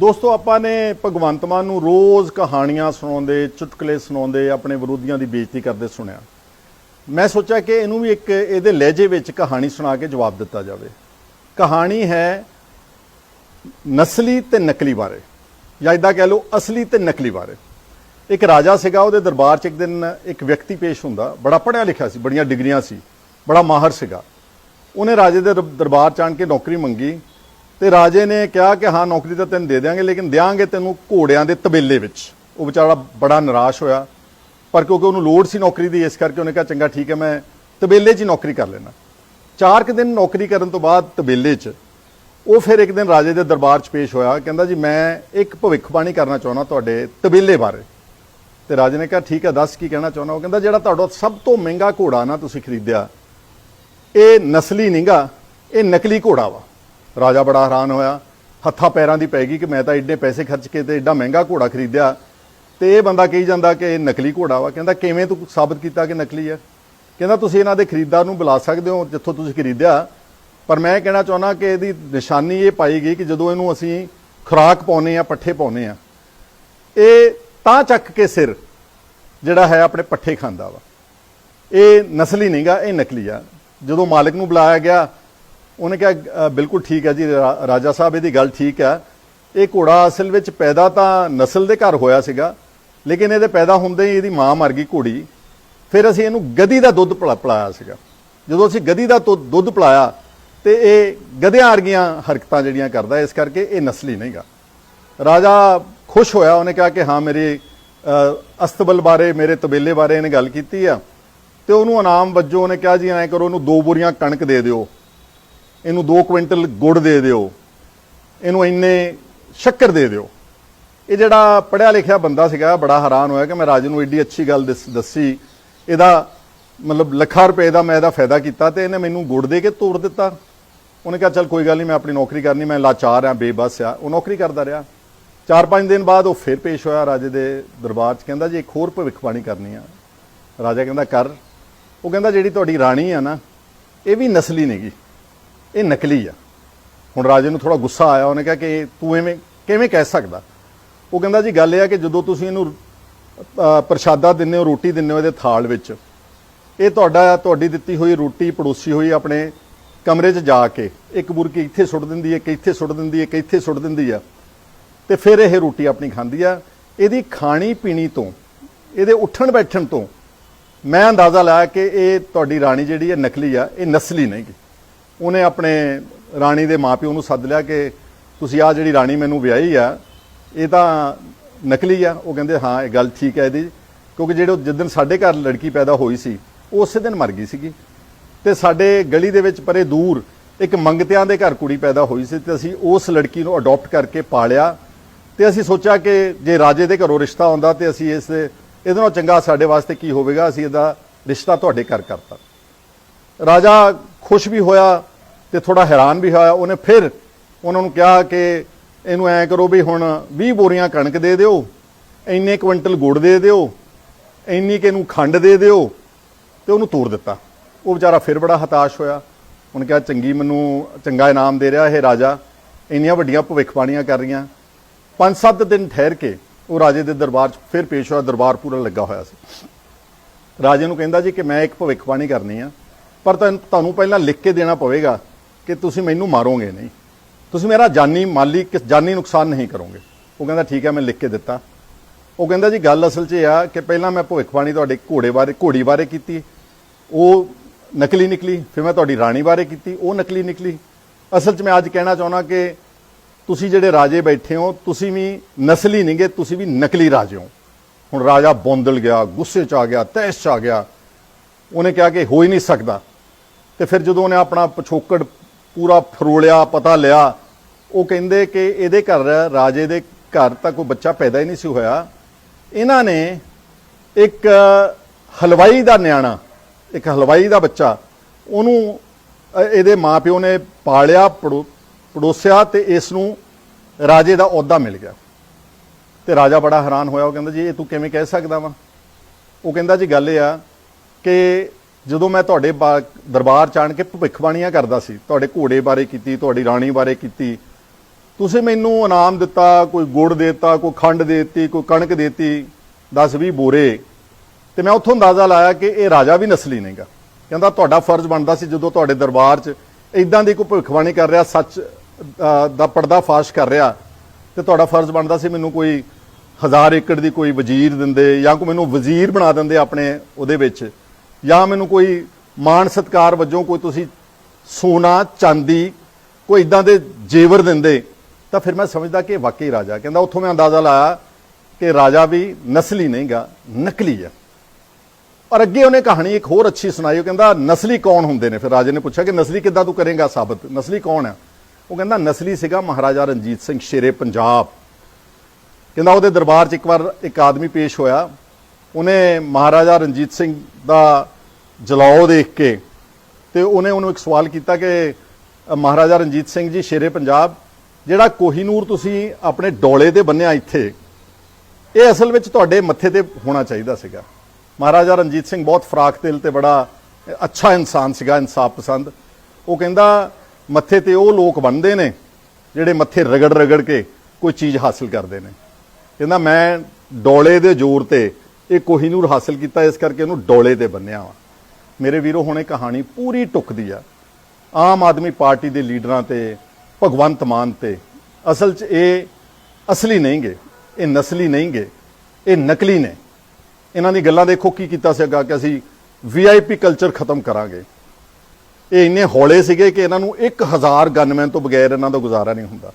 ਦੋਸਤੋ, ਆਪਾਂ ਨੇ ਭਗਵੰਤ ਮਾਨ ਨੂੰ ਰੋਜ਼ ਕਹਾਣੀਆਂ ਸੁਣਾਉਂਦੇ, ਚੁਟਕਲੇ ਸੁਣਾਉਂਦੇ, ਆਪਣੇ ਵਿਰੋਧੀਆਂ ਦੀ ਬੇਇੱਜ਼ਤੀ ਕਰਦੇ ਸੁਣਿਆ। ਮੈਂ ਸੋਚਿਆ ਕਿ ਇਹਨੂੰ ਵੀ ਇੱਕ ਇਹਦੇ ਲਹਿਜੇ ਵਿੱਚ ਕਹਾਣੀ ਸੁਣਾ ਕੇ ਜਵਾਬ ਦਿੱਤਾ ਜਾਵੇ। ਕਹਾਣੀ ਹੈ ਨਸਲੀ ਤੇ ਨਕਲੀ ਬਾਰੇ, ਜਾਂ ਇਦਾਂ ਕਹਿ ਲਓ, ਅਸਲੀ ਤੇ ਨਕਲੀ ਬਾਰੇ। ਇੱਕ ਰਾਜਾ ਸੀਗਾ, ਉਹਦੇ ਦਰਬਾਰ 'ਚ ਇੱਕ ਦਿਨ ਇੱਕ ਵਿਅਕਤੀ ਪੇਸ਼ ਹੁੰਦਾ। ਬੜਾ ਪੜ੍ਹਿਆ ਲਿਖਿਆ ਸੀ, ਬੜੀਆਂ ਡਿਗਰੀਆਂ ਸੀ, ਬੜਾ ਮਾਹਰ ਸੀਗਾ। ਉਹਨੇ ਰਾਜੇ ਦੇ ਦਰ- ਦਰਬਾਰ 'ਚ ਆਣ ਕੇ ਨੌਕਰੀ ਮੰਗੀ। ਤੇ ਰਾਜੇ ਨੇ ਕਿਹਾ ਕਿ ਹਾਂ, ਨੌਕਰੀ ਤਾਂ ਤੈਨੂੰ ਦੇ ਦਿਆਂਗੇ, ਲੇਕਿਨ ਦਿਆਂਗੇ ਤੈਨੂੰ ਘੋੜਿਆਂ ਦੇ ਤਬੇਲੇ ਵਿੱਚ। ਉਹ ਵਿਚਾਰਾ ਬੜਾ ਨਿਰਾਸ਼ ਹੋਇਆ। ਪਰ ਕਿਉਂਕਿ ਉਹਨੂੰ ਲੋੜ ਸੀ ਨੌਕਰੀ ਦੀ, ਇਸ ਕਰਕੇ ਉਹਨੇ ਕਿਹਾ, ਚੰਗਾ, ਠੀਕ ਹੈ, ਮੈਂ ਤਬੇਲੇ 'ਚ ਹੀ ਨੌਕਰੀ ਕਰ ਲੈਣਾ ਚਾਰ ਕੁ ਦਿਨ ਨੌਕਰੀ ਕਰਨ ਤੋਂ ਬਾਅਦ ਤਬੇਲੇ 'ਚ, ਉਹ ਫਿਰ ਇੱਕ ਦਿਨ ਰਾਜੇ ਦੇ ਦਰਬਾਰ 'ਚ ਪੇਸ਼ ਹੋਇਆ, ਕਹਿੰਦਾ, ਜੀ, ਮੈਂ ਇੱਕ ਭਵਿੱਖਬਾਣੀ ਕਰਨਾ ਚਾਹੁੰਦਾ ਤੁਹਾਡੇ ਤਬੇਲੇ ਬਾਰੇ। ਤੇ ਰਾਜੇ ਨੇ ਕਿਹਾ, ਠੀਕ ਹੈ, ਦੱਸ ਕੀ ਕਹਿਣਾ ਚਾਹੁੰਦਾ? ਉਹ ਕਹਿੰਦਾ, ਜਿਹੜਾ ਤੁਹਾਡਾ ਸਭ ਤੋਂ ਮਹਿੰਗਾ ਘੋੜਾ ਨਾ ਤੁਸੀਂ ਖਰੀਦਿਆ, ਇਹ ਨਸਲੀ ਨਹੀਂਗਾ ਇਹ ਨਕਲੀ ਘੋੜਾ ਵਾ। ਰਾਜਾ ਬੜਾ ਹੈਰਾਨ ਹੋਇਆ। ਹੱਥਾਂ ਪੈਰਾਂ ਦੀ ਪੈ ਗਈ ਕਿ ਮੈਂ ਤਾਂ ਇੰਨੇ ਪੈਸੇ ਖਰਚ ਕੇ ਤੇ ਐਡਾ ਮਹਿੰਗਾ ਘੋੜਾ ਖਰੀਦਿਆ। ਤੇ ਇਹ ਬੰਦਾ ਕਹੀ ਜਾਂਦਾ ਕਿ ਇਹ ਨਕਲੀ ਘੋੜਾ ਵਾ। ਕਹਿੰਦਾ, ਕਿਵੇਂ ਤੂੰ ਸਾਬਤ ਕੀਤਾ ਕਿ ਨਕਲੀ ਹੈ ਕਹਿੰਦਾ, ਤੁਸੀਂ ਇਹਨਾਂ ਦੇ ਖਰੀਦਦਾਰ ਨੂੰ ਬੁਲਾ ਸਕਦੇ ਹੋ ਜਿੱਥੋਂ ਤੁਸੀਂ ਖਰੀਦਿਆ। ਪਰ ਮੈਂ ਕਹਿਣਾ ਚਾਹੁੰਦਾ ਕਿ ਇਹਦੀ ਨਿਸ਼ਾਨੀ ਇਹ ਪਾਈ ਗਈ ਕਿ ਜਦੋਂ ਇਹਨੂੰ ਅਸੀਂ ਖੁਰਾਕ ਪਾਉਨੇ ਆ ਪੱਠੇ ਪਾਉਨੇ ਆ ਇਹ ਤਾਂ ਚੱਕ ਕੇ ਸਿਰ ਜਿਹੜਾ ਹੈ ਆਪਣੇ ਪੱਠੇ ਖਾਂਦਾ ਵਾ। ਇਹ ਨਸਲੀ ਨਹੀਂਗਾ ਇਹ ਨਕਲੀ ਆ। ਜਦੋਂ ਮਾਲਕ ਨੂੰ ਬੁਲਾਇਆ ਗਿਆ ਉਹਨੇ ਕਿਹਾ ਬਿਲਕੁਲ ਠੀਕ ਹੈ ਜੀ, ਰਾ- ਰਾਜਾ ਸਾਹਿਬ, ਇਹਦੀ ਗੱਲ ਠੀਕ ਹੈ। ਇਹ ਘੋੜਾ ਅਸਲ ਵਿੱਚ ਪੈਦਾ ਤਾਂ ਨਸਲ ਦੇ ਘਰ ਹੋਇਆ ਸੀਗਾ, ਲੇਕਿਨ ਇਹਦੇ ਪੈਦਾ ਹੁੰਦੇ ਹੀ ਇਹਦੀ ਮਾਂ ਮਰ ਗਈ ਘੋੜੀ। ਫਿਰ ਅਸੀਂ ਇਹਨੂੰ ਗਧੀ ਦਾ ਦੁੱਧ ਪਿਲਾ- ਪਿਲਾਇਆ ਸੀਗਾ। ਜਦੋਂ ਅਸੀਂ ਗਧੀ ਦਾ ਦੁੱਧ- ਪਿਲਾਇਆ, ਤੇ ਇਹ ਗਧਿਆਂ ਵਰਗੀਆਂ ਹਰਕਤਾਂ ਜਿਹੜੀਆਂ ਕਰਦਾ, ਇਸ ਕਰਕੇ ਇਹ ਨਸਲੀ ਨਹੀਂਗਾ ਰਾਜਾ ਖੁਸ਼ ਹੋਇਆ, ਉਹਨੇ ਕਿਹਾ ਕਿ ਹਾਂ, ਮੇਰੇ ਅਸਤਬਲ ਬਾਰੇ, ਮੇਰੇ ਤਬੇਲੇ ਬਾਰੇ ਇਹਨੇ ਗੱਲ ਕੀਤੀ ਆ। ਤੇ ਉਹਨੂੰ ਇਨਾਮ ਵਜੋਂ ਉਹਨੇ ਕਿਹਾ ਜੀ, ਐਂ ਕਰੋ, ਉਹਨੂੰ ਦੋ ਬੋਰੀਆਂ ਕਣਕ ਦੇ ਦਿਓ। ਇਹਨੂੰ 2 ਕੁਇੰਟਲ ਗੁੜ ਦੇ ਦਿਓ, ਇਹਨੂੰ ਇੰਨੇ ਸ਼ੱਕਰ ਦੇ ਦਿਓ। ਇਹ ਜਿਹੜਾ ਪੜਿਆ ਲਿਖਿਆ ਬੰਦਾ ਸੀਗਾ, ਬੜਾ ਹੈਰਾਨ ਹੋਇਆ ਕਿ ਮੈਂ ਰਾਜੇ ਨੂੰ ਏਡੀ ਅੱਛੀ ਗੱਲ ਦੱਸ- ਦੱਸੀ। ਇਹਦਾ ਮਤਲਬ ਲੱਖਾਂ ਰੁਪਏ ਦਾ ਮੈਂ ਇਹਦਾ ਫਾਇਦਾ ਕੀਤਾ ਤੇ ਇਹਨੇ ਮੈਨੂੰ ਗੁੜ ਦੇ ਕੇ ਤੋੜ ਦਿੱਤਾ। ਉਹਨੇ ਕਿਹਾ, ਚੱਲ ਕੋਈ ਗੱਲ ਨਹੀਂ ਮੈਂ ਆਪਣੀ ਨੌਕਰੀ ਕਰਨੀ, ਮੈਂ ਲਾਚਾਰ ਆ, ਬੇਬਸ ਆ। ਉਹ ਨੌਕਰੀ ਕਰਦਾ ਰਿਹਾ। ਚਾਰ ਪੰਜ ਦਿਨ ਬਾਅਦ ਉਹ ਫਿਰ ਪੇਸ਼ ਹੋਇਆ ਰਾਜੇ ਦੇ ਦਰਬਾਰ 'ਚ। ਕਹਿੰਦਾ, ਜੀ ਇੱਕ ਹੋਰ ਭਵਿੱਖਬਾਣੀ ਕਰਨੀ ਆ। ਰਾਜਾ ਕਹਿੰਦਾ, ਕਰ। ਉਹ ਕਹਿੰਦਾ, ਜਿਹੜੀ ਤੁਹਾਡੀ ਰਾਣੀ ਆ ਨਾ, ਇਹ ਵੀ ਨਸਲੀ ਨੇਗੀ। ਇਹ ਨਕਲੀ ਆ। ਹੁਣ ਰਾਜੇ ਨੂੰ ਥੋੜਾ ਗੁੱਸਾ ਆਇਆ, ਉਹਨੇ ਕਿਹਾ ਕਿ ਤੂੰ ਐਵੇਂ ਕਿਵੇਂ ਕਹਿ ਸਕਦਾ? ਉਹ ਕਹਿੰਦਾ, ਜੀ, ਗੱਲ ਇਹ ਆ ਕਿ ਜਦੋਂ ਤੁਸੀਂ ਇਹਨੂੰ ਪ੍ਰਸ਼ਾਦਾ ਦਿੰਦੇ ਹੋ, ਰੋਟੀ ਦਿੰਦੇ ਹੋ ਇਹਦੇ ਥਾਲ ਵਿੱਚ, ਇਹ ਤੁਹਾਡਾ, ਤੁਹਾਡੀ ਦਿੱਤੀ ਹੋਈ ਰੋਟੀ ਪੜੋਸੀ ਹੋਈ ਆਪਣੇ ਕਮਰੇ 'ਚ ਜਾ ਕੇ, ਇੱਕ ਬੁਰਕੀ ਇੱਥੇ ਸੁੱਟ ਦਿੰਦੀ ਹੈ ਕਿ ਇੱਥੇ ਸੁੱਟ ਦਿੰਦੀ ਹੈ ਕਿ ਇੱਥੇ ਸੁੱਟ ਦਿੰਦੀ ਆ, ਤੇ ਫਿਰ ਇਹ ਰੋਟੀ ਆਪਣੀ ਖਾਂਦੀ ਆ। ਇਹਦੀ ਖਾਣੀ ਪੀਣੀ ਤੋਂ, ਇਹਦੇ ਉੱਠਣ ਬੈਠਣ ਤੋਂ ਮੈਂ ਅੰਦਾਜ਼ਾ ਲਾਇਆ ਕਿ ਇਹ ਤੁਹਾਡੀ ਰਾਣੀ ਜਿਹੜੀ ਹੈ ਨਕਲੀ ਆ, ਇਹ ਨਸਲੀ ਨਹੀਂ ਉਹਨੇ ਆਪਣੇ ਰਾਣੀ ਦੇ ਮਾਪਿਓ ਨੂੰ ਸੱਦ ਲਿਆ ਕਿ ਤੁਸੀਂ ਆ ਜਿਹੜੀ ਰਾਣੀ ਮੈਨੂੰ ਵਿਆਹੀ ਆ, ਇਹ ਤਾਂ ਨਕਲੀ ਆ। ਉਹ ਕਹਿੰਦੇ, ਹਾਂ, ਇਹ ਗੱਲ ਠੀਕ ਹੈ ਇਹਦੀ। ਕਿਉਂਕਿ ਜਿਹੜੇ ਜਿੱਦਣ ਸਾਡੇ ਘਰ ਲੜਕੀ ਪੈਦਾ ਹੋਈ ਸੀ, ਉਹ ਉਸੇ ਦਿਨ ਮਰ ਗਈ ਸੀਗੀ। ਤੇ ਸਾਡੇ ਗਲੀ ਦੇ ਵਿੱਚ ਪਰੇ ਦੂਰ ਇੱਕ ਮੰਗਤਿਆਂ ਦੇ ਘਰ ਕੁੜੀ ਪੈਦਾ ਹੋਈ ਸੀ ਤੇ ਅਸੀਂ ਉਸ ਲੜਕੀ ਨੂੰ ਅਡਾਪਟ ਕਰਕੇ ਪਾਲਿਆ। ਤੇ ਅਸੀਂ ਸੋਚਿਆ ਕਿ ਜੇ ਰਾਜੇ ਦੇ ਘਰੋਂ ਰਿਸ਼ਤਾ ਆਉਂਦਾ ਤੇ ਅਸੀਂ ਇਸ ਇਹਦੇ ਨਾਲੋਂ ਚੰਗਾ ਸਾਡੇ ਵਾਸਤੇ ਕੀ ਹੋਵੇਗਾ? ਅਸੀਂ ਇਹਦਾ ਰਿਸ਼ਤਾ ਤੁਹਾਡੇ ਘਰ ਕਰਤਾ। ਰਾਜਾ ਖੁਸ਼ ਵੀ ਹੋਇਆ ਤੇ ਥੋੜਾ ਹੈਰਾਨ ਵੀ ਹੋਇਆ। ਉਹਨੇ ਫਿਰ ਉਹਨਾਂ ਨੂੰ ਕਿਹਾ ਕਿ ਇਹਨੂੰ ਐ ਕਰੋ ਵੀ ਹੁਣ 20 ਬੋਰੀਆਂ ਕਣਕ ਦੇ ਦਿਓ, ਇੰਨੇ ਕੁਇੰਟਲ ਗੁੜ ਦੇ ਦਿਓ, ਇੰਨੀ ਕਿ ਇਹਨੂੰ ਖੰਡ ਦੇ ਦਿਓ ਤੇ ਉਹਨੂੰ ਤੋੜ ਦਿੱਤਾ। ਉਹ ਵਿਚਾਰਾ ਫਿਰ ਬੜਾ ਹਤਾਸ਼ ਹੋਇਆ। ਉਹਨੇ ਕਿਹਾ, ਚੰਗੀ ਮੈਨੂੰ, ਚੰਗਾ ਇਨਾਮ ਦੇ ਰਿਹਾ ਇਹ ਰਾਜਾ। ਇੰਨੀਆਂ ਵੱਡੀਆਂ ਭਵਿੱਖਬਾਣੀਆਂ ਕਰ ਰਹੀਆਂ। ਪੰਜ ਸੱਤ ਦਿਨ ਠਹਿਰ ਕੇ ਉਹ ਰਾਜੇ ਦੇ ਦਰਬਾਰ 'ਚ ਫਿਰ ਪੇਸ਼ ਹੋਇਆ। ਦਰਬਾਰ ਪੂਰਾ ਲੱਗਾ ਹੋਇਆ ਸੀ। ਰਾਜੇ ਨੂੰ ਕਹਿੰਦਾ ਜੀ ਕਿ ਮੈਂ ਇੱਕ ਭਵਿੱਖਬਾਣੀ ਕਰਨੀ ਆ। ਪਰ ਤੁਹਾਨੂੰ ਤੁਹਾਨੂੰ ਪਹਿਲਾਂ ਲਿਖ ਕੇ ਦੇਣਾ ਪਵੇਗਾ ਕਿ ਤੁਸੀਂ ਮੈਨੂੰ ਮਾਰੋਗੇ ਨਹੀਂ। ਤੁਸੀਂ ਮੇਰਾ ਜਾਨੀ ਮਾਲੀ ਕਿਸ ਜਾਨੀ ਨੁਕਸਾਨ ਨਹੀਂ ਕਰੋਗੇ। ਉਹ ਕਹਿੰਦਾ, ਠੀਕ ਹੈ, ਮੈਂ ਲਿਖ ਕੇ ਦਿੱਤਾ। ਉਹ ਕਹਿੰਦਾ, ਜੀ, ਗੱਲ ਅਸਲ 'ਚ ਇਹ ਆ ਕਿ ਪਹਿਲਾਂ ਮੈਂ ਭਵਿੱਖਬਾਣੀ ਤੁਹਾਡੇ ਘੋੜੇ ਬਾਰੇ, ਘੋੜੀ ਬਾਰੇ ਕੀਤੀ। ਉਹ ਨਕਲੀ ਨਿਕਲੀ, ਫਿਰ ਮੈਂ ਤੁਹਾਡੀ ਰਾਣੀ ਬਾਰੇ ਕੀਤੀ। ਉਹ ਨਕਲੀ ਨਿਕਲੀ। ਅਸਲ 'ਚ ਮੈਂ ਅੱਜ ਕਹਿਣਾ ਚਾਹੁੰਦਾ ਕਿ ਤੁਸੀਂ ਜਿਹੜੇ ਰਾਜੇ ਬੈਠੇ ਹੋ, ਤੁਸੀਂ ਵੀ ਨਸਲੀ ਨਹੀਂਗੇ ਤੁਸੀਂ ਵੀ ਨਕਲੀ ਰਾਜੇ ਹੋ। ਹੁਣ ਰਾਜਾ ਬੋਂਦਲ ਗਿਆ, ਗੁੱਸੇ 'ਚ ਆ ਗਿਆ ਤੈਸ਼ 'ਚ ਆ ਗਿਆ। ਉਹਨੇ ਕਿਹਾ ਕਿ ਹੋ ਹੀ ਨਹੀਂ ਸਕਦਾ। ਤੇ ਫਿਰ ਜਦੋਂ ਉਹਨੇ ਆਪਣਾ ਪਿਛੋਕੜ ਪੂਰਾ ਫਰੋਲਿਆ ਪਤਾ ਲਿਆ ਉਹ ਕਹਿੰਦੇ ਕਿ ਇਹਦੇ ਘਰ ਰਾਜੇ ਦੇ ਘਰ ਤਾਂ ਕੋਈ ਬੱਚਾ ਪੈਦਾ ਹੀ ਨਹੀਂ ਸੀ ਹੋਇਆ। ਇਹਨਾਂ ਨੇ ਇੱਕ ਹਲਵਾਈ ਦਾ ਨਿਆਣਾ ਇੱਕ ਹਲਵਾਈ ਦਾ ਬੱਚਾ ਉਹਨੂੰ ਅ, ਇਹਦੇ ਮਾਪਿਓ ਨੇ ਪਾਲਿਆ ਪੜੋ- ਪੜੋਸਿਆ ਤੇ ਇਸ ਨੂੰ ਰਾਜੇ ਦਾ ਅਹੁਦਾ ਮਿਲ ਗਿਆ। ਤੇ ਰਾਜਾ ਬੜਾ ਹੈਰਾਨ ਹੋਇਆ ਉਹ ਕਹਿੰਦਾ ਜੀ ਇਹ ਤੂੰ ਕਿਵੇਂ ਕਹਿ ਸਕਦਾ ਵਾ? ਉਹ ਕਹਿੰਦਾ ਜੀ ਗੱਲ ਇਹ ਆ ਕਿ ਜਦੋਂ ਮੈਂ ਤੁਹਾਡੇ ਬਾ- ਦਰਬਾਰ ਚ ਆਣ ਕੇ ਭਵਿੱਖਬਾਣੀਆਂ ਕਰਦਾ ਸੀ, ਤੁਹਾਡੇ ਘੋੜੇ ਬਾਰੇ ਕੀਤੀ, ਤੁਹਾਡੀ ਰਾਣੀ ਬਾਰੇ ਕੀਤੀ, ਤੁਸੀਂ ਮੈਨੂੰ ਇਨਾਮ ਦਿੱਤਾ, ਕੋਈ ਗੁੜ ਦਿੱਤਾ, ਕੋਈ ਖੰਡ ਦੇ ਦਿੱਤੀ, ਕੋਈ ਕਣਕ ਦੇ ਦਿੱਤੀ 10 20 ਬੋਰੇ, ਤੇ ਮੈਂ ਉੱਥੋਂ ਅੰਦਾਜ਼ਾ ਲਾਇਆ ਕਿ ਇਹ ਰਾਜਾ ਵੀ ਨਸਲੀ ਨਹੀਂਗਾ। ਕਹਿੰਦਾ ਤੁਹਾਡਾ ਫਰਜ਼ ਬਣਦਾ ਸੀ ਜਦੋਂ ਤੁਹਾਡੇ ਦਰਬਾਰ 'ਚ ਇਦਾਂ ਦੀ ਕੋਈ ਭਵਿੱਖਬਾਣੀ ਕਰ ਰਿਹਾ, ਸੱਚ ਦਾ ਪਰਦਾ ਫਾਸ਼ ਕਰ ਰਿਹਾ, ਤੇ ਤੁਹਾਡਾ ਫਰਜ਼ ਬਣਦਾ ਸੀ ਮੈਨੂੰ ਕੋਈ ਹਜ਼ਾਰ ਏਕੜ ਦੀ ਕੋਈ ਵਜ਼ੀਰ ਦਿੰਦੇ ਜਾਂ ਕੋਈ ਮੈਨੂੰ ਵਜ਼ੀਰ ਬਣਾ ਦਿੰਦੇ ਆਪਣੇ ਉਹਦੇ ਵਿੱਚ। ਜਾਂ ਮੈਨੂੰ ਕੋਈ ਮਾਣ ਸਤਕਾਰ ਵਜੋਂ ਕੋਈ ਤੁਸੀਂ ਸੋਨਾ, ਚਾਂਦੀ, ਕੋਈ ਇਦਾਂ ਦੇ ਜੇਵਰ ਦਿੰਦੇ, ਤਾਂ ਫਿਰ ਮੈਂ ਸਮਝਦਾ ਕਿ ਵਾਕਈ ਰਾਜਾ। ਕਹਿੰਦਾ ਉੱਥੋਂ ਮੈਂ ਅੰਦਾਜ਼ਾ ਲਾਇਆ ਕਿ ਰਾਜਾ ਵੀ ਨਸਲੀ ਨਹੀਂਗਾ, ਨਕਲੀ ਹੈ ਔਰ ਅੱਗੇ ਉਹਨੇ ਕਹਾਣੀ ਇੱਕ ਹੋਰ ਅੱਛੀ ਸੁਣਾਈ, ਉਹ ਕਹਿੰਦਾ ਨਸਲੀ ਕੌਣ ਹੁੰਦੇ ਨੇ? ਫਿਰ ਰਾਜੇ ਨੇ ਪੁੱਛਿਆ ਕਿ ਨਸਲੀ ਕਿੱਦਾਂ ਤੂੰ ਕਰੇਗਾ ਸਾਬਤ? ਨਸਲੀ ਕੌਣ ਆ? ਉਹ ਕਹਿੰਦਾ ਨਸਲੀ ਸੀਗਾ ਮਹਾਰਾਜਾ ਰਣਜੀਤ ਸਿੰਘ, ਸ਼ੇਰੇ ਪੰਜਾਬ। ਕਹਿੰਦਾ ਉਹਦੇ ਦਰਬਾਰ 'ਚ ਇੱਕ ਵਾਰ ਇੱਕ ਆਦਮੀ ਪੇਸ਼ ਹੋਇਆ। ਉਹਨੇ ਮਹਾਰਾਜਾ ਰਣਜੀਤ ਸਿੰਘ ਦਾ ਜਲਾਓ ਦੇਖ ਕੇ ਤੇ ਉਹਨੇ ਉਹਨੂੰ ਇੱਕ ਸਵਾਲ ਕੀਤਾ ਕਿ ਮਹਾਰਾਜਾ ਰਣਜੀਤ ਸਿੰਘ ਜੀ ਸ਼ੇਰੇ ਪੰਜਾਬ, ਜਿਹੜਾ ਕੋਹੀਨੂਰ ਤੁਸੀਂ ਆਪਣੇ ਡੋਲੇ ਤੇ ਬੰਨਿਆ ਇੱਥੇ, ਇਹ ਅਸਲ ਵਿੱਚ ਤੁਹਾਡੇ ਮੱਥੇ ਤੇ ਹੋਣਾ ਚਾਹੀਦਾ ਸੀਗਾ। ਮਹਾਰਾਜਾ ਰਣਜੀਤ ਸਿੰਘ ਬਹੁਤ ਫਰਾਕ ਦਿਲ ਤੇ ਬੜਾ ਅੱਛਾ ਇਨਸਾਨ ਸੀਗਾ, ਇਨਸਾਫ ਪਸੰਦ। ਉਹ ਕਹਿੰਦਾ, ਮੱਥੇ ਤੇ ਉਹ ਲੋਕ ਬੰਨਦੇ ਨੇ, ਜਿਹੜੇ ਮੱਥੇ ਰਗੜ ਰਗੜ ਕੇ ਕੋਈ ਚੀਜ਼ ਹਾਸਲ ਕਰਦੇ ਨੇ। ਕਹਿੰਦਾ, ਮੈਂ ਡੋਲੇ ਦੇ ਜ਼ੋਰ ਤੇ ਇਹ ਕੋਹੀਨੂਰ ਹਾਸਲ ਕੀਤਾ, ਇਸ ਕਰਕੇ ਇਹਨੂੰ ਡੋਲੇ ਤੇ ਬੰਨਿਆ ਵਾ। ਮੇਰੇ ਵੀਰੋ, ਹੁਣ ਇਹ ਕਹਾਣੀ ਪੂਰੀ ਟੁੱਕਦੀ ਆ। ਆਮ ਆਦਮੀ ਪਾਰਟੀ ਦੇ ਲੀਡਰਾਂ ਤੇ, ਭਗਵੰਤ ਮਾਨ ਤੇ, ਅਸਲ 'ਚ ਇਹ ਅਸਲੀ ਨਹੀਂਗੇ, ਇਹ ਨਸਲੀ ਨਹੀਂਗੇ, ਇਹ ਨਕਲੀ ਨੇ। ਇਹਨਾਂ ਦੀ ਗੱਲਾਂ ਦੇਖੋ ਕੀ ਕੀਤਾ ਸੀਗਾ ਕਿ ਅਸੀਂ ਵੀਆਈਪੀ ਕਲਚਰ ਖਤਮ ਕਰਾਂਗੇ। ਇਹ ਇੰਨੇ ਹੌਲੇ ਸੀਗੇ ਕਿ ਇਹਨਾਂ ਨੂੰ 1000 ਗਨਮੈਨ ਤੋਂ ਬਗੈਰ ਇਹਨਾਂ ਦਾ ਗੁਜ਼ਾਰਾ ਨਹੀਂ ਹੁੰਦਾ।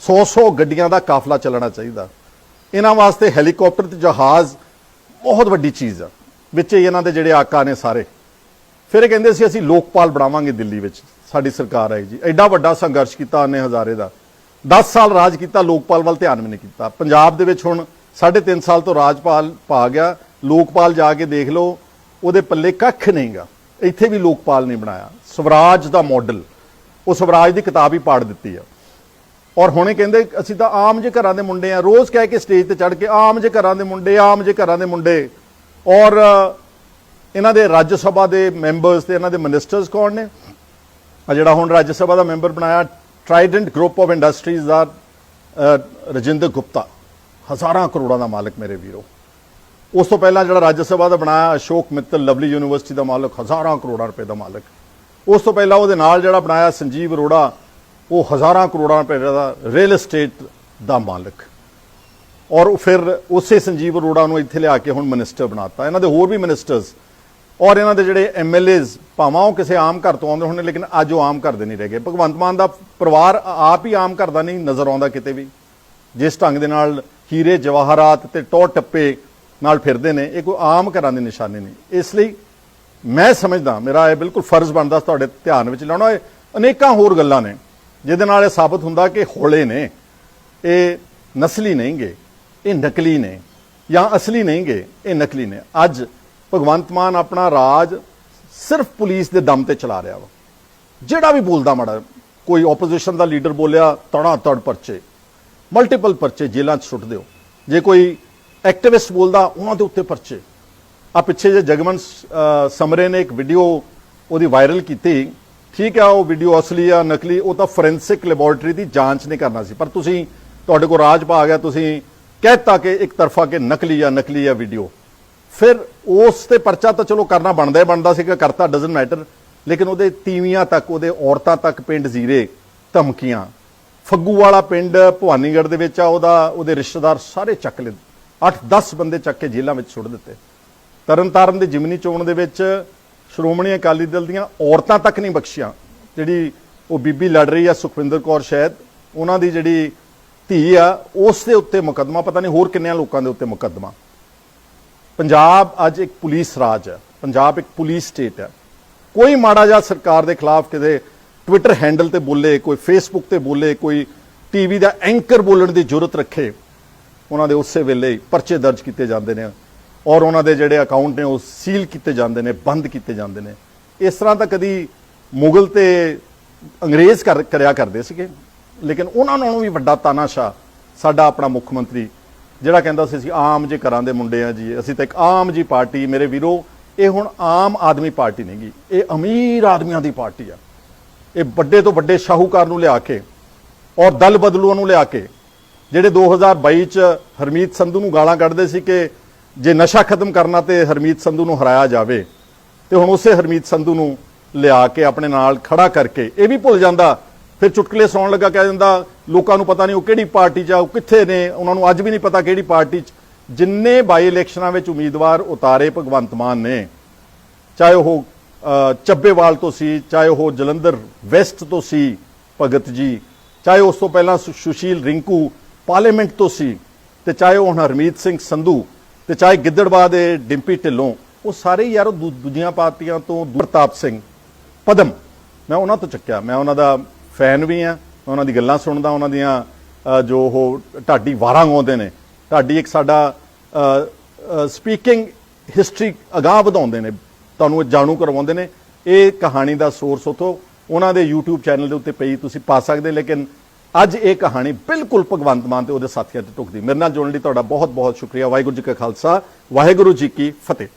100-100 ਗੱਡੀਆਂ ਦਾ ਕਾਫਲਾ ਚੱਲਣਾ ਚਾਹੀਦਾ। ਇਹਨਾਂ ਵਾਸਤੇ ਹੈਲੀਕਾਪਟਰ ਤੇ ਜਹਾਜ਼ ਬਹੁਤ ਵੱਡੀ ਚੀਜ਼ ਆ। ਵਿੱਚ ਹੀ ਇਹਨਾਂ ਦੇ ਜਿਹੜੇ ਆਕਾ ਨੇ ਸਾਰੇ। ਫਿਰ ਇਹ ਕਹਿੰਦੇ ਸੀ, ਅਸੀਂ ਲੋਕਪਾਲ ਬਣਾਵਾਂਗੇ ਦਿੱਲੀ ਵਿੱਚ। ਸਾਡੀ ਸਰਕਾਰ ਆਈ ਜੀ। ਐਡਾ ਵੱਡਾ ਸੰਘਰਸ਼ ਕੀਤਾ ਉਹਨੇ ਹਜ਼ਾਰੇ ਦਾ। 10 ਸਾਲ ਰਾਜ ਕੀਤਾ, ਲੋਕਪਾਲ ਵੱਲ ਧਿਆਨ ਵੀ ਨਹੀਂ ਕੀਤਾ। ਪੰਜਾਬ ਦੇ ਵਿੱਚ ਹੁਣ 3.5 ਸਾਲ ਤੋਂ ਰਾਜਪਾਲ ਪਾ ਗਿਆ। ਲੋਕਪਾਲ ਜਾ ਕੇ ਦੇਖ ਲਓ, ਉਹਦੇ ਪੱਲੇ ਕੱਖ ਨਹੀਂਗਾ ਇੱਥੇ ਵੀ ਲੋਕਪਾਲ ਨਹੀਂ ਬਣਾਇਆ। ਸਵਰਾਜ ਦਾ ਮਾਡਲ। ਉਹ ਸਵਰਾਜ ਦੀ ਕਿਤਾਬ ਹੀ ਪਾੜ ਦਿੱਤੀ ਆ। ਔਰ ਹੁਣੇ ਕਹਿੰਦੇ, ਅਸੀਂ ਤਾਂ ਆਮ ਜੇ ਘਰਾਂ ਦੇ ਮੁੰਡੇ ਆ। ਰੋਜ਼ ਕਹਿ ਕੇ ਸਟੇਜ ਤੇ ਚੜ ਕੇ ਆਮ ਜੇ ਘਰਾਂ ਦੇ ਮੁੰਡੇ, ਆਮ ਜੇ ਘਰਾਂ ਦੇ ਮੁੰਡੇ। ਔਰ ਇਹਨਾਂ ਦੇ ਰਾਜ ਸਭਾ ਦੇ ਮੈਂਬਰਸ ਤੇ ਇਹਨਾਂ ਦੇ ਮਿਨਿਸਟਰਸ ਕੌਣ ਨੇ? ਆ ਜਿਹੜਾ ਹੁਣ ਰਾਜ ਸਭਾ ਦਾ ਮੈਂਬਰ ਬਣਾਇਆ ਟ੍ਰਾਈਡੈਂਟ ਗਰੁੱਪ ਆਫ ਇੰਡਸਟਰੀਜ਼ ਦਾ ਰਜਿੰਦਰ ਗੁਪਤਾ। ਹਜ਼ਾਰਾਂ ਕਰੋੜਾਂ ਦਾ ਮਾਲਕ ਮੇਰੇ ਵੀਰੋ। ਉਸ ਤੋਂ ਪਹਿਲਾਂ ਜਿਹੜਾ ਰਾਜ ਸਭਾ ਦਾ ਬਣਾਇਆ, ਅਸ਼ੋਕ ਮਿੱਤਲ ਲਵਲੀ ਯੂਨੀਵਰਸਿਟੀ ਦਾ ਮਾਲਕ, ਹਜ਼ਾਰਾਂ ਕਰੋੜਾਂ ਰੁਪਏ ਦਾ ਮਾਲਕ। ਉਸ ਤੋਂ ਪਹਿਲਾਂ ਉਹਦੇ ਨਾਲ ਜਿਹੜਾ ਬਣਾਇਆ ਸੰਜੀਵ ਅਰੋੜਾ, ਉਹ ਹਜ਼ਾਰਾਂ ਕਰੋੜਾਂ ਰੁਪਏ ਦਾ ਰੀਅਲ ਏਸਟੇਟ ਦਾ ਮਾਲਕ। ਔਰ ਉਹ ਫਿਰ ਉਸੇ ਸੰਜੀਵ ਅਰੋੜਾ ਨੂੰ ਇੱਥੇ ਲਿਆ ਕੇ ਹੁਣ ਮਿਨਿਸਟਰ ਬਣਾਤਾ। ਇਹਨਾਂ ਦੇ ਹੋਰ ਵੀ ਮਿਨਿਸਟਰਸ ਔਰ ਇਹਨਾਂ ਦੇ ਜਿਹੜੇ ਐਮਐਲਏਜ਼ ਭਾਵਾਂ ਉਹ ਕਿਸੇ ਆਮ ਘਰ ਤੋਂ ਆਉਂਦੇ ਹੋਣੇ, ਲੇਕਿਨ ਅੱਜ ਉਹ ਆਮ ਘਰ ਦੇ ਨਹੀਂ ਰਹਿ ਗਏ। ਭਗਵੰਤ ਮਾਨ ਦਾ ਪਰਿਵਾਰ ਆਪ ਹੀ ਆਮ ਘਰ ਦਾ ਨਹੀਂ ਨਜ਼ਰ ਆਉਂਦਾ ਕਿਤੇ ਵੀ। ਜਿਸ ਢੰਗ ਦੇ ਨਾਲ ਹੀਰੇ, ਜਵਾਹਰਾਤ ਤੇ ਟੌਰ ਟੱਪੇ ਨਾਲ ਫਿਰਦੇ ਨੇ, ਇਹ ਕੋਈ ਆਮ ਘਰਾਂ ਦੇ ਨਿਸ਼ਾਨੇ ਨਹੀਂ। ਇਸ ਲਈ ਮੈਂ ਸਮਝਦਾ, ਮੇਰਾ ਇਹ ਬਿਲਕੁਲ ਫਰਜ਼ ਬਣਦਾ, ਤੁਹਾਡੇ ਧਿਆਨ ਵਿੱਚ ਲਿਆਉਣਾ ਇਹ ਅਨੇਕਾਂ ਹੋਰ ਗੱਲਾਂ ਨੇ, ਜਿਹਦੇ ਨਾਲ ਇਹ ਸਾਬਤ ਹੁੰਦਾ ਕਿ ਹੌਲੇ ਨੇ, ਇਹ ਨਸਲੀ ਨਹੀਂਗੇ, ਇਹ ਨਕਲੀ ਨੇ, ਜਾਂ ਅਸਲੀ ਨਹੀਂਗੇ, ਇਹ ਨਕਲੀ ਨੇ। ਅੱਜ ਭਗਵੰਤ ਮਾਨ ਆਪਣਾ ਰਾਜ ਸਿਰਫ ਪੁਲਿਸ ਦੇ ਦਮ ਤੇ ਚਲਾ ਰਿਹਾ ਵਾ। ਜਿਹੜਾ ਵੀ ਬੋਲਦਾ ਮਾੜਾ, ਕੋਈ ਆਪੋਜੀਸ਼ਨ ਦਾ ਲੀਡਰ ਬੋਲਿਆ ਤੜਾ ਤੜ ਪਰਚੇ ਮਲਟੀਪਲ ਪਰਚੇ ਜੇਲ੍ਹਾਂ 'ਚ ਸੁੱਟ ਦਿਓ ਜੇ ਕੋਈ ਐਕਟਿਵਿਸਟ ਬੋਲਦਾ, ਉਹਨਾਂ ਦੇ ਉੱਤੇ ਪਰਚੇ। ਆ ਪਿੱਛੇ ਜੇ ਜਗਮਨ ਸਮਰੇ ਨੇ ਇੱਕ ਵੀਡੀਓ ਉਹਦੀ ਵਾਇਰਲ ਕੀਤੀ। ਠੀਕ ਆ, ਉਹ ਵੀਡੀਓ ਅਸਲੀ ਆ, ਨਕਲੀ, ਉਹ ਤਾਂ ਫੋਰੈਂਸਿਕ ਲੈਬੋਰੇਟਰੀ ਦੀ ਜਾਂਚ ਨਹੀਂ ਕਰਨਾ ਸੀ। ਪਰ ਤੁਸੀਂ, ਤੁਹਾਡੇ ਕੋਲ ਰਾਜ ਪਾ ਗਿਆ, ਤੁਸੀਂ ਕਹਿਤਾ ਕਿ ਇੱਕ ਤਰਫਾ ਕਿ ਨਕਲੀ ਆ ਨਕਲੀ ਆ ਵੀਡੀਓ ਫਿਰ ਉਸ ਤੇ ਪਰਚਾ ਤਾਂ ਚਲੋ ਕਰਨਾ ਬਣਦਾ ਹੀ ਬਣਦਾ ਸੀਗਾ ਕਰਤਾ ਡਸਨਟ ਮੈਟਰ ਲੇਕਿਨ ਉਹਦੇ ਤੀਵੀਆਂ ਤੱਕ, ਉਹਦੇ ਔਰਤਾਂ ਤੱਕ ਪਿੰਡ ਜ਼ੀਰੇ ਧਮਕੀਆਂ। ਫੱਗੂ ਵਾਲਾ ਪਿੰਡ ਭਵਾਨੀਗੜ੍ਹ ਦੇ ਵਿੱਚ ਆ, ਉਹਦਾ, ਉਹਦੇ ਰਿਸ਼ਤੇਦਾਰ ਸਾਰੇ ਚੱਕ ਲਏ 8-10 ਬੰਦੇ ਚੱਕ ਕੇ ਜੇਲ੍ਹਾਂ ਵਿੱਚ ਸੁੱਟ ਦਿੱਤੇ। ਤਰਨਤਾਰਨ ਦੇ ਜਿਮਨੀ ਚੋਣ ਦੇ ਵਿੱਚ ਸ਼੍ਰੋਮਣੀ ਅਕਾਲੀ ਦਲ ਦੀਆਂ ਔਰਤਾਂ ਤੱਕ ਨਹੀਂ ਬਖਸ਼ੀਆਂ। ਜਿਹੜੀ ਉਹ ਬੀਬੀ ਲੜ ਰਹੀ ਆ, ਸੁਖਵਿੰਦਰ ਕੌਰ ਸ਼ਾਇਦ, ਉਹਨਾਂ ਦੀ ਜਿਹੜੀ ਧੀ ਆ, ਉਸ ਦੇ ਉੱਤੇ ਮੁਕੱਦਮਾ, ਪਤਾ ਨਹੀਂ ਹੋਰ ਕਿੰਨਿਆਂ ਲੋਕਾਂ ਦੇ ਉੱਤੇ ਮੁਕੱਦਮਾ। ਪੰਜਾਬ ਅੱਜ ਇੱਕ ਪੁਲਿਸ ਰਾਜ ਹੈ, ਪੰਜਾਬ ਇੱਕ ਪੁਲਿਸ ਸਟੇਟ ਹੈ। ਕੋਈ ਮਾੜਾ ਜਿਹਾ ਸਰਕਾਰ ਦੇ ਖਿਲਾਫ ਕਿਤੇ ਟਵਿੱਟਰ ਹੈਂਡਲ ਤੇ ਬੋਲੇ, ਕੋਈ ਫੇਸਬੁੱਕ ਤੇ ਬੋਲੇ, ਕੋਈ ਟੀਵੀ ਦਾ ਐਂਕਰ ਬੋਲਣ ਦੀ ਜ਼ਰੂਰਤ ਰੱਖੇ, ਉਹਨਾਂ ਦੇ ਉਸੇ ਵੇਲੇ ਪਰਚੇ ਦਰਜ ਕੀਤੇ ਜਾਂਦੇ ਨੇ ਔਰ ਉਹਨਾਂ ਦੇ ਜਿਹੜੇ ਅਕਾਊਂਟ ਨੇ ਉਹ ਸੀਲ ਕੀਤੇ ਜਾਂਦੇ ਨੇ, ਬੰਦ ਕੀਤੇ ਜਾਂਦੇ ਨੇ। ਇਸ ਤਰ੍ਹਾਂ ਤਾਂ ਕਦੀ ਮੁਗਲ ਤੇ ਅੰਗਰੇਜ਼ ਕਰ- ਕਰਿਆ ਕਰਦੇ ਸੀਗੇ, ਲੇਕਿਨ ਉਹਨਾਂ ਨਾਲੋਂ ਵੀ ਵੱਡਾ ਤਾਨਾਸ਼ਾ ਸਾਡਾ ਆਪਣਾ ਮੁੱਖ ਮੰਤਰੀ ਜਿਹੜਾ ਕਹਿੰਦਾ ਸੀ ਅਸੀਂ ਆਮ ਜੇ ਘਰਾਂ ਦੇ ਮੁੰਡੇ ਆ ਜੀ, ਅਸੀਂ ਤਾਂ ਇੱਕ ਆਮ ਜੀ ਪਾਰਟੀ, ਮੇਰੇ ਵੀਰੋ, ਇਹ ਹੁਣ ਆਮ ਆਦਮੀ ਪਾਰਟੀ ਨਹੀਂਗੀ ਇਹ ਅਮੀਰ ਆਦਮੀਆਂ ਦੀ ਪਾਰਟੀ ਆ। ਇਹ ਵੱਡੇ ਤੋਂ ਵੱਡੇ ਸ਼ਾਹੂਕਾਰ ਨੂੰ ਲਿਆ ਕੇ ਔਰ ਦਲ ਬਦਲੂਆਂ ਨੂੰ ਲਿਆ ਕੇ, ਜਿਹੜੇ 2022 ਚ ਹਰਮੀਤ ਸੰਧੂ ਨੂੰ ਗਾਲਾਂ ਕੱਢਦੇ ਸੀ ਕਿ ਜੇ ਨਸ਼ਾ ਖਤਮ ਕਰਨਾ ਤੇ ਹਰਮੀਤ ਸੰਧੂ ਨੂੰ ਹਰਾਇਆ ਜਾਵੇ, ਤੇ ਹੁਣ ਉਸੇ ਹਰਮੀਤ ਸੰਧੂ ਨੂੰ ਲਿਆ ਕੇ ਆਪਣੇ ਨਾਲ ਖੜਾ ਕਰਕੇ ਇਹ ਵੀ ਭੁੱਲ ਜਾਂਦਾ ਫਿਰ ਚੁਟਕਲੇ ਸੁਣਾਉਣ ਲੱਗਾ, ਕਹਿ ਦਿੰਦਾ, ਲੋਕਾਂ ਨੂੰ ਪਤਾ ਨਹੀਂ ਉਹ ਕਿਹੜੀ ਪਾਰਟੀ 'ਚ ਆ, ਉਹ ਕਿੱਥੇ ਨੇ, ਉਹਨਾਂ ਨੂੰ ਅੱਜ ਵੀ ਨਹੀਂ ਪਤਾ ਕਿਹੜੀ ਪਾਰਟੀ 'ਚ। ਜਿੰਨੇ ਬਾਈ ਇਲੈਕਸ਼ਨਾਂ ਵਿੱਚ ਉਮੀਦਵਾਰ ਉਤਾਰੇ ਭਗਵੰਤ ਮਾਨ ਨੇ, ਚਾਹੇ ਉਹ ਚੱਬੇਵਾਲ ਤੋਂ ਸੀ, ਚਾਹੇ ਉਹ ਜਲੰਧਰ ਵੈਸਟ ਤੋਂ ਸੀ ਭਗਤ ਜੀ, ਚਾਹੇ ਉਸ ਤੋਂ ਪਹਿਲਾਂ ਸੁ- ਸੁਸ਼ੀਲ ਰਿੰਕੂ ਪਾਰਲੀਮੈਂਟ ਤੋਂ ਸੀ, ਤੇ ਚਾਹੇ ਉਹ ਹੁਣ ਹਰਮੀਤ ਸਿੰਘ ਸੰਧੂ, ਤੇ ਚਾਹੇ ਗਿੱਦੜਵਾ ਦੇ ਡਿੰਪੀ ਢਿੱਲੋਂ, ਉਹ ਸਾਰੇ ਹੀ ਯਾਰ ਦੂ- ਦੂਜੀਆਂ ਪਾਰਟੀਆਂ ਤੋਂ ਪ੍ਰਤਾਪ ਸਿੰਘ, ਪਦਮ, ਮੈਂ ਉਹਨਾਂ ਤੋਂ ਚੱਕਿਆ, ਮੈਂ ਉਹਨਾਂ ਦਾ ਫੈਨ ਵੀ ਆ ਮੈਂ ਉਹਨਾਂ ਦੀ ਗੱਲਾਂ ਸੁਣਦਾ, ਉਹਨਾਂ ਦੀਆਂ ਜੋ ਉਹ ਢਾਡੀ ਵਾਰਾਂ ਗਾਉਂਦੇ ਨੇ, ਢਾਡੀ ਇੱਕ ਸਾਡਾ ਸਪੀਕਿੰਗ ਹਿਸਟਰੀ ਅਗਾਹ ਵਧਾਉਂਦੇ ਨੇ, ਤੁਹਾਨੂੰ ਇਹ ਜਾਣੂ ਕਰਵਾਉਂਦੇ ਨੇ। ਇਹ ਕਹਾਣੀ ਦਾ ਸੋਰਸ ਉਥੋਂ, ਉਹਨਾਂ ਦੇ YouTube ਚੈਨਲ ਦੇ ਉੱਤੇ ਪਈ, ਤੁਸੀਂ ਪਾ ਸਕਦੇ, ਲੇਕਿਨ ਅੱਜ ਇਹ ਕਹਾਣੀ ਬਿਲਕੁਲ ਭਗਵੰਤ ਮਾਨ ਤੇ ਉਹਦੇ ਸਾਥੀਆਂ ਤੇ ਟੁਕਦੀ ਮੇਰੇ ਨਾਲ ਜੁੜਨ ਲਈ ਤੁਹਾਡਾ ਬਹੁਤ ਬਹੁਤ ਸ਼ੁਕਰੀਆ। ਵਾਹਿਗੁਰੂ ਜੀ ਕਾ ਖਾਲਸਾ, ਵਾਹਿਗੁਰੂ ਜੀ ਕੀ ਫਤਿਹ।